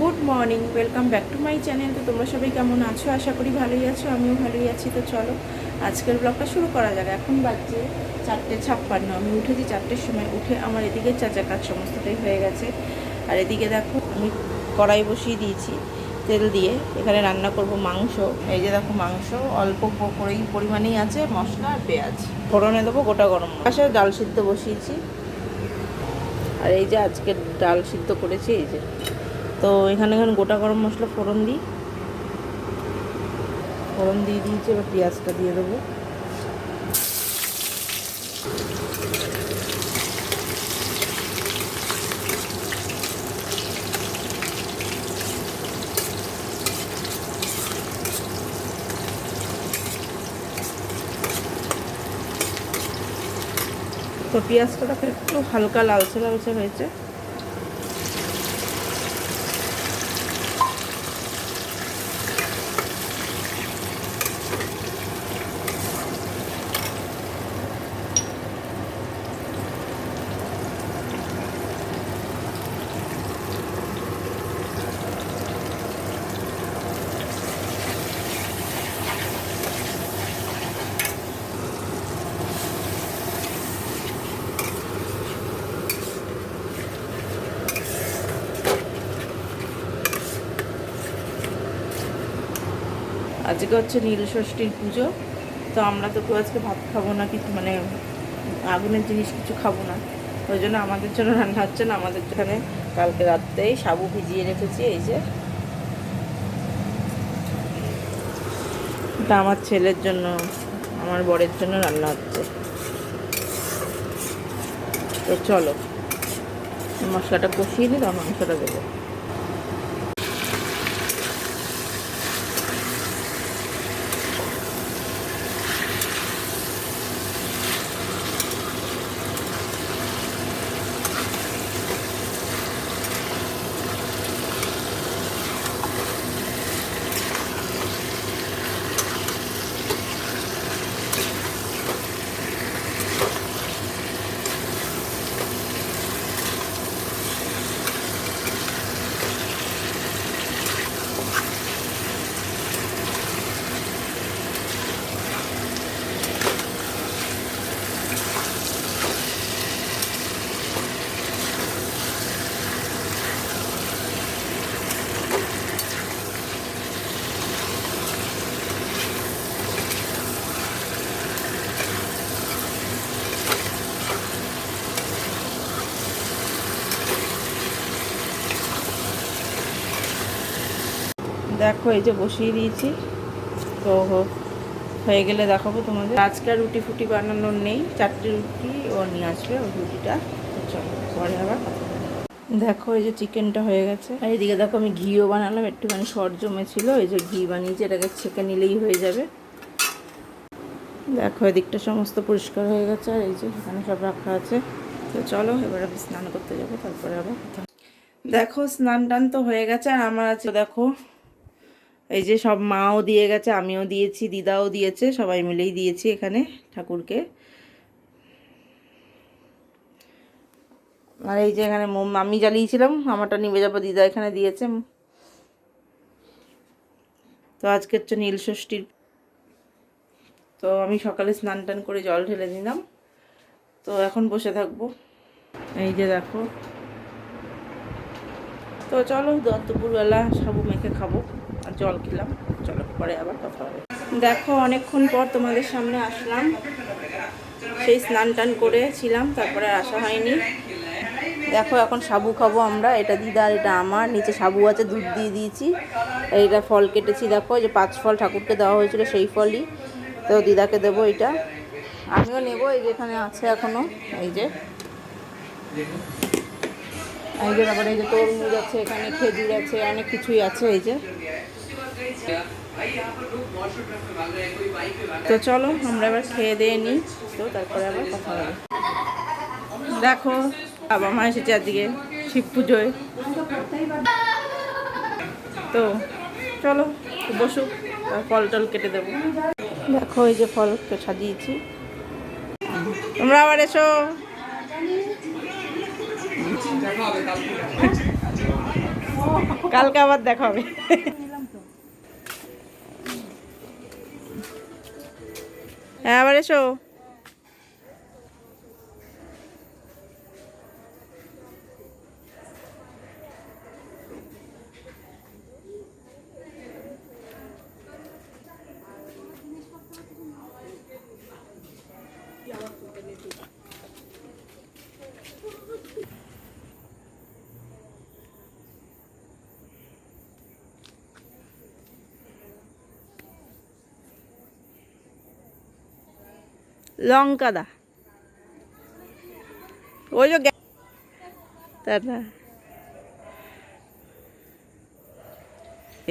Good morning, welcome back to my channel. তো তোমরা সবাই কেমন আছো? আশা করি ভালোই আছো, আমিও ভালোই আছি। তো চলো, আজকের ব্লগটা শুরু করা যাক। এখন বাজছে চারটে ছাপ্পান্ন। আমি উঠেছি চারটের সময়, উঠে আমার এদিকে চাচা কাজ সমস্তটাই হয়ে গেছে। আর এদিকে দেখো, আমি কড়াই বসিয়ে দিয়েছি তেল দিয়ে। এখানে রান্না করব মাংস। এই যে দেখো মাংস, অল্প করেই পরিমাণেই আছে মশলা আর পেঁয়াজ। ফোড়নে দেবো গোটা গরম পাশে ডাল সিদ্ধ বসিয়েছি। আর এই যে আজকে ডাল সিদ্ধ করেছি, এই যে তো এখানে এখানে গোটা গরম মশলা ফোড়ন দিই। ফোড়ন দিয়ে দিয়েছি, এবার পেঁয়াজটা দিয়ে দেবো। তো পেঁয়াজটা একটু হালকা লালচে লালচে হয়েছে। আজকে হচ্ছে নীল ষষ্ঠীর পুজো, তো আমরা তো কেউ আজকে ভাত খাব না, কিছু মানে আগুনের জিনিস কিছু খাব না। ওই জন্য আমাদের জন্য রান্না হচ্ছে না, আমাদের এখানে কালকে রাত্রেই সাবু ভিজিয়ে রেখেছি, এই যে। এটা আমার ছেলের জন্য, আমার বরের জন্য রান্না হচ্ছে। তো চলো, মশলাটা কষিয়ে নিই মাংসটা দেবো। দেখো, এই যে বসিয়ে দিয়েছি। তো হয়ে গেলে দেখাবো তোমাদের। আজকে রুটি ফুটি বানানোর নেই, চারটে রুটি ও নিয়ে আসবে ওই রুটিটা। চলো, পরে আবার দেখো, এই যে চিকেনটা হয়ে গেছে। আর এদিকে দেখো, আমি ঘিও বানালাম, একটুখানি সর জমেছিল, এই যে ঘি বানিয়েছি, এটাকে ছেঁকে নিলেই হয়ে যাবে। দেখো, এদিকটা সমস্ত পরিষ্কার হয়ে গেছে, আর এই যে এখানে সব রাখা আছে। তো চলো, এবার আমি স্নান করতে যাব, তারপরে আবার দেখো স্নান টান তো হয়ে গেছে, আর আমার আছে, দেখো এই যে সব মাও দিয়ে গেছে, আমিও দিয়েছি, দিদাও দিয়েছে, সবাই মিলেই দিয়েছি এখানে ঠাকুরকে। আর এই যে এখানে মোম, আমি জ্বালিয়েছিলাম, আমারটা নিবে যাব, দিদা এখানে দিয়েছে। তো আজকে হচ্ছে নীল ষষ্ঠীর। তো আমি সকালে স্নান টান করে জল ঢেলে দিলাম তো এখন বসে থাকব। এই যে দেখো। তো চলো, দুপুরবেলা সাবু মেখে খাব। জল খেলাম। চলো, পরে আবার কথা হবে। দেখো, অনেকক্ষণ পর তোমাদের সামনে আসলাম। সেই স্নান টান করেছিলাম, তারপরে আসা হয়নি। দেখো, এখন সাবু খাব আমরা। এটা দিদার এটা আমার। নিচে সাবু আছে, দুধ দিয়ে দিয়েছি। এইটা ফল কেটেছি, দেখো যে পাঁচ ফল ঠাকুরকে দেওয়া হয়েছিল, সেই ফলই। তো দিদাকে দেবো এটা। আমিও নেব, এই যে এখানে আছে এখনও এই যে। এই যে, তারপরে এই যে তরমুজ আছে, এখানে খেজুর আছে, অনেক কিছুই আছে, এই যে। তো চলো, আমরা এবার খেয়ে দিয়ে নিই, তো তারপরে আবার কথা হবে। দেখো, বাবা মা এসেছে আজকে শিব পুজোয়। তো চলো বসুক ফল টল কেটে দেবো। দেখো, এই যে ফল সাজিয়েছি। তোমরা আবার এসো। কালকে আবার দেখা হবে। হ্যাঁ আবার এসো। লঙ্কা দা। ওই যে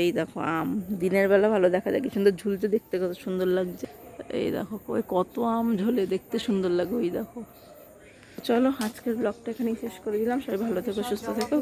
এই দেখো আম, দিনের বেলা ভালো দেখা যায়। কি সুন্দর ঝুলতে দেখতে, কত সুন্দর লাগছে। এই দেখো ওই কত আম ঝোলে, দেখতে সুন্দর লাগে ওই দেখো। চলো, আজকের ব্লগটা এখানেই শেষ করে দিলাম। সবাই ভালো থেকো, সুস্থ থেকো